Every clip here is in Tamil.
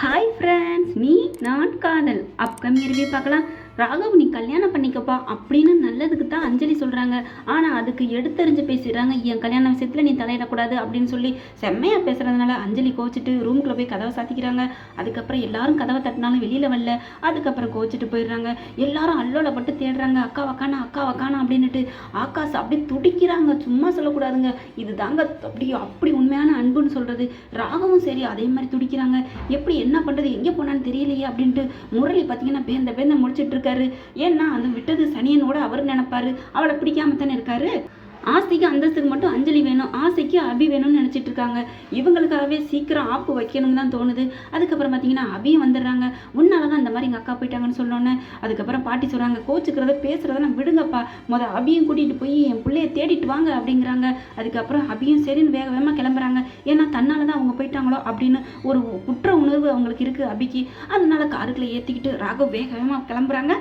ஹாய் ஃப்ரெண்ட்ஸ் மீ நான் காதல். அப்கமிங் ரிவ்யூ பார்க்கலாம். ராகவ் நீ கல்யாணம் பண்ணிக்கப்பா அப்படின்னு நல்லதுக்கு தான் அஞ்சலி சொல்கிறாங்க ஆனால் அதுக்கு எடுத்தறிஞ்சு பேசிடுறாங்க. என் கல்யாண விஷயத்தில் நீ தலையிடக்கூடாது அப்படின்னு சொல்லி செம்மையாக பேசுகிறதுனால அஞ்சலி கோச்சிட்டு ரூம்குள்ளே போய் கதவை சாத்திக்கிறாங்க. அதுக்கப்புறம் எல்லாரும் கதவை தட்டினாலும் வெளியில் வரல. அதுக்கப்புறம் கோச்சிட்டு போயிடுறாங்க. எல்லாரும் அல்லோலப்பட்டு தேடுறாங்க. அக்கா வக்கானா அக்கா வக்கானா அப்படின்னுட்டு ஆகாஷ் அப்படியே துடிக்கிறாங்க. சும்மா சொல்லக்கூடாதுங்க. இது தாங்க அப்படி அப்படி உண்மையான அன்புன்னு சொல்கிறது ராகவும் சரி அதே மாதிரி துடிக்கிறாங்க. எப்படி என்ன பண்ணுறது எங்கே போனான்னு தெரியலையே அப்படின்ட்டு முரளி பார்த்தீங்கன்னா பேந்த பேந்த முடிச்சிட்டு இருக்காரு. ஏன்னா அந்த விட்டது சனியனோட அவர் நினைப்பாரு. அவளை பிடிக்காம தானே இருக்காரு. ஆசைக்கு அந்தஸ்துக்கு மட்டும் அஞ்சலி வேணும். ஆசை அபி வேணும்னு நினச்சிட்டு இருக்காங்க. இவங்களுக்காகவே சீக்கிரம் ஆப்பு வைக்கணும்னு தான் தோணுது. அதுக்கப்புறம் பார்த்தீங்கன்னா அபியும் வந்துடுறாங்க. உன்னால தான் இந்த மாதிரி எங்கள் அக்கா போயிட்டாங்கன்னு சொன்னோன்னே அதுக்கப்புறம் பாட்டி சொல்கிறாங்க கோச்சுக்கிறத பேசுகிறதெல்லாம் விடுங்கப்பா. முத அபியும் கூட்டிகிட்டு போய் என் பிள்ளைய தேடிட்டு வாங்க அப்படிங்கிறாங்க. அதுக்கப்புறம் அபியும் சரின்னு வேக வேகமாக கிளம்புறாங்க. ஏன்னா தன்னால தான் அவங்க போயிட்டாங்களோ அப்படின்னு ஒரு குற்ற உணர்வு அவங்களுக்கு இருக்குது அபிக்கு. அதனால காருக்குள்ளே ஏற்றிக்கிட்டு ராகவ் வேக வேகமாக கிளம்புறாங்க.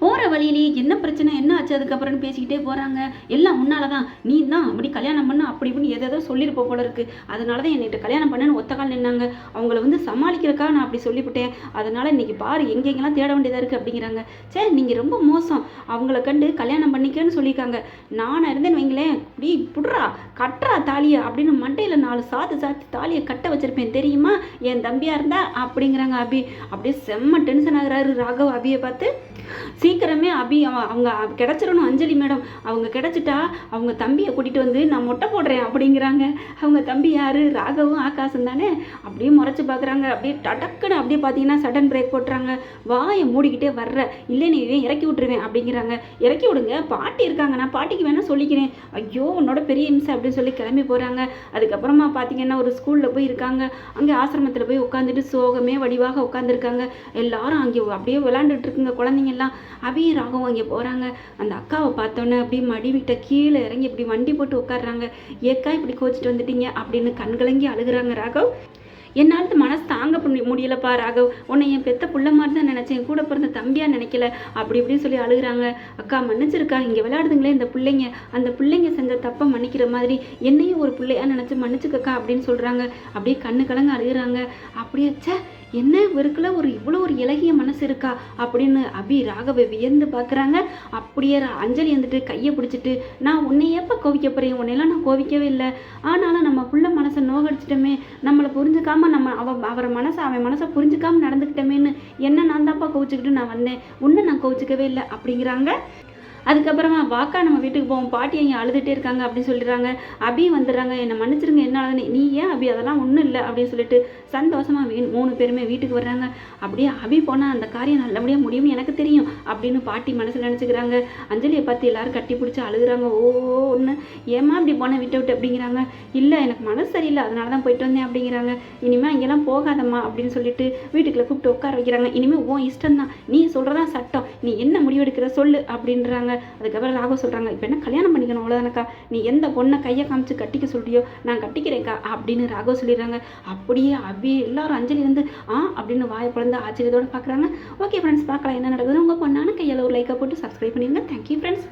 போகிற வழியிலேயே என்ன பிரச்சனை என்ன ஆச்சு? அதுக்கப்புறம்னு பேசிக்கிட்டே போகிறாங்க எல்லாம் உன்னால தான் நீ தான் அப்படி கல்யாணம் பண்ண அப்படி இப்படின்னு எதோ சொல்லியிருப்ப போல இருக்கு. அதனால தான் என்னிட்ட கல்யாணம் பண்ணன்னு ஒத்த கால் நின்னாங்க. அவங்கள வந்து சமாளிக்கிறக்கா நான் அப்படி சொல்லிவிட்டேன். அதனால இன்னைக்கு பாரு எங்கெங்கெல்லாம் தேட வேண்டியதாக இருக்குது அப்படிங்கிறாங்க. சே நீங்கள் ரொம்ப மோசம். அவங்கள கண்டு கல்யாணம் பண்ணிக்கன்னு சொல்லியிருக்காங்க. நானாக இருந்தேன்னு வைங்களேன். இப்படி புடுறா கட்டுறா தாலியை அப்படின்னு மண்டையில் நாலு சாத்து சாத்தி தாலியை கட்ட வச்சிருப்பேன். தெரியுமா? என் தம்பியாக இருந்தா? அப்படிங்கிறாங்க அபி. அப்படியே செம்ம டென்ஷன் ஆகுறாரு ராகவ் அபியை பார்த்து. சீக்கிரமே அபி அவங்க கிடச்சிடணும் அஞ்சலி மேடம் அவங்க கிடச்சிட்டா அவங்க தம்பியை கூட்டிகிட்டு வந்து நான் மொட்டை போடுறேன் அப்படிங்கிறாங்க. அவங்க தம்பி யார்? ராகவும் ஆகாசம் தானே? அப்படியே முறைச்சி பார்க்குறாங்க அப்படியே டடக்குன்னு அப்படியே பார்த்தீங்கன்னா சடன் பிரேக் போட்டுறாங்க. வாயை மூடிக்கிட்டே வர்ற. இல்லை நீ இவன் இறக்கி விட்டுருவேன் அப்படிங்கிறாங்க. இறக்கி விடுங்க. பாட்டி இருக்காங்க. நான் பாட்டிக்கு வேணால் சொல்லிக்கிறேன். ஐயோ உன்னோட பெரிய இம்சை அப்படின்னு சொல்லி கிளம்பி போகிறாங்க அதுக்கப்புறமா பார்த்தீங்கன்னா ஒரு ஸ்கூலில் போய் இருக்காங்க. அங்கே ஆசிரமத்தில் போய் உட்காந்துட்டு சோகமே வடிவாக உட்காந்துருக்காங்க எல்லாரும் அங்கே அப்படியே விளாண்டுட்டு இருக்குங்க. குழந்தைங்க எல்லாம் அபியும் ராகவும் அங்கே போகிறாங்க அந்த அக்காவை பார்த்தோன்னே அப்படியே மடிவிட்ட கீழே இறங்கி இப்படி வண்டி போட்டு உட்காடுறாங்க ஏக்கா இப்படி கோச்சிட்டு வந்துட்டீங்க அப்படின்னு கண்கலங்கி அழுகுறாங்க ராகவ். என்னால் மனசு தாங்க முடியலப்பா ராகவ். உன்னை என் பெத்த புள்ள மாதிரி தான் நினச்சேன். கூட பிறந்த தம்பியாக நினைக்கல. அப்படி இப்படின்னு சொல்லி அழுகுறாங்க. அக்கா மன்னிச்சிருக்கா இங்கே விளையாடுதுங்களே இந்த பிள்ளைங்க. அந்த பிள்ளைங்க செஞ்ச தப்பை மன்னிக்கிற மாதிரி என்னையும் ஒரு பிள்ளையாக நினச்சி மன்னிச்சுக்கக்கா அப்படின்னு சொல்கிறாங்க அப்படியே கண்ணு கலங்க அழுகுறாங்க. அப்படியே ச்சே என்ன இவருக்குள்ள ஒரு இவ்வளோ ஒரு இலகிய மனசு இருக்கா அப்படின்னு அபி ராகவை வியந்து பார்க்குறாங்க அப்படியே அஞ்சலி வந்துட்டு கையை பிடிச்சிட்டு நான் உன்னை எப்போ கோவிக்க போகிறேன் உன்னையெல்லாம் நான் கோவிக்கவே இல்லை. ஆனாலும் நம்ம புள்ள மனசை நோகடிச்சிட்டோமே. நம்மளை புரிஞ்சுக்காம நம்ம அவ அவரை மனசை அவன் மனசை புரிஞ்சுக்காம நடந்துக்கிட்டோமேன்னு என்ன நான் தான்ப்பா கோவிச்சுக்கிட்டு நான் வந்தேன். உன்னை நான் கோவிச்சுக்கவே இல்லை. அப்படிங்கிறாங்க. அதுக்கப்புறமா வாக்கா நம்ம வீட்டுக்கு போவோம். பாட்டி அங்கே அழுதுகிட்டே இருக்காங்க அப்படின்னு சொல்லிடுறாங்க. அபி வந்துடுறாங்க. என்னை மன்னிச்சிருங்க என்ன ஆகுதுன்னு நீ ஏன் அபி? அதெல்லாம் ஒன்றும் இல்லை அப்படின்னு சொல்லிட்டு சந்தோஷமாக வீ மூணு பேருமே வீட்டுக்கு வர்றாங்க. அப்படியே அபி போனால் அந்த காரியம் நல்லபடியாக முடியும்னு எனக்கு தெரியும் அப்படின்னு பாட்டி மனசில் நினச்சிக்கிறாங்க. அஞ்சலியை பார்த்து எல்லாரும் கட்டி பிடிச்சி அழுகுறாங்க. ஓ ஒன்று ஏமா இப்படி போன? விட்டு விட்டு அப்படிங்கிறாங்க. இல்லை எனக்கு மனசு சரியில்லை. அதனால தான் போயிட்டு வந்தேன் அப்படிங்கிறாங்க. இனிமேல் அங்கெல்லாம் போகாதம்மா அப்படின்னு சொல்லிட்டு வீட்டுக்குள்ளே கூப்பிட்டு உட்கார வைக்கிறாங்க. இனிமேல் உன் இஷ்டம் தான் நீ சொல்கிறதான் சட்டம். நீ என்ன முடிவெடுக்கிற சொல்லு அப்படின்றாங்க. அதுக்கப்புறம் ராகவ் சொல்கிறாங்க இப்போ என்ன கல்யாணம் பண்ணிக்கணும் அவ்வளோதானக்கா நீ எந்த பொண்ணை கையை காமிச்சு கட்டிக்க சொல்கிறியோ நான் கட்டிக்கிறேன்க்கா அப்படின்னு ராகவ் சொல்லிடுறாங்க. அப்படியே அபி எல்லாரும் அஞ்சலி வந்து ஆ அப்படின்னு வாயை பிறந்து ஆச்சரியத்தோட பார்க்குறாங்க ஓகே ஃப்ரெண்ட்ஸ் பார்க்கலாம் என்ன நடக்குதுன்னு உங்கள் பொண்ணான கையில் ஒரு லைக்கை போட்டு சப்ஸ்கிரைப் பண்ணிடுங்க. Thank you friends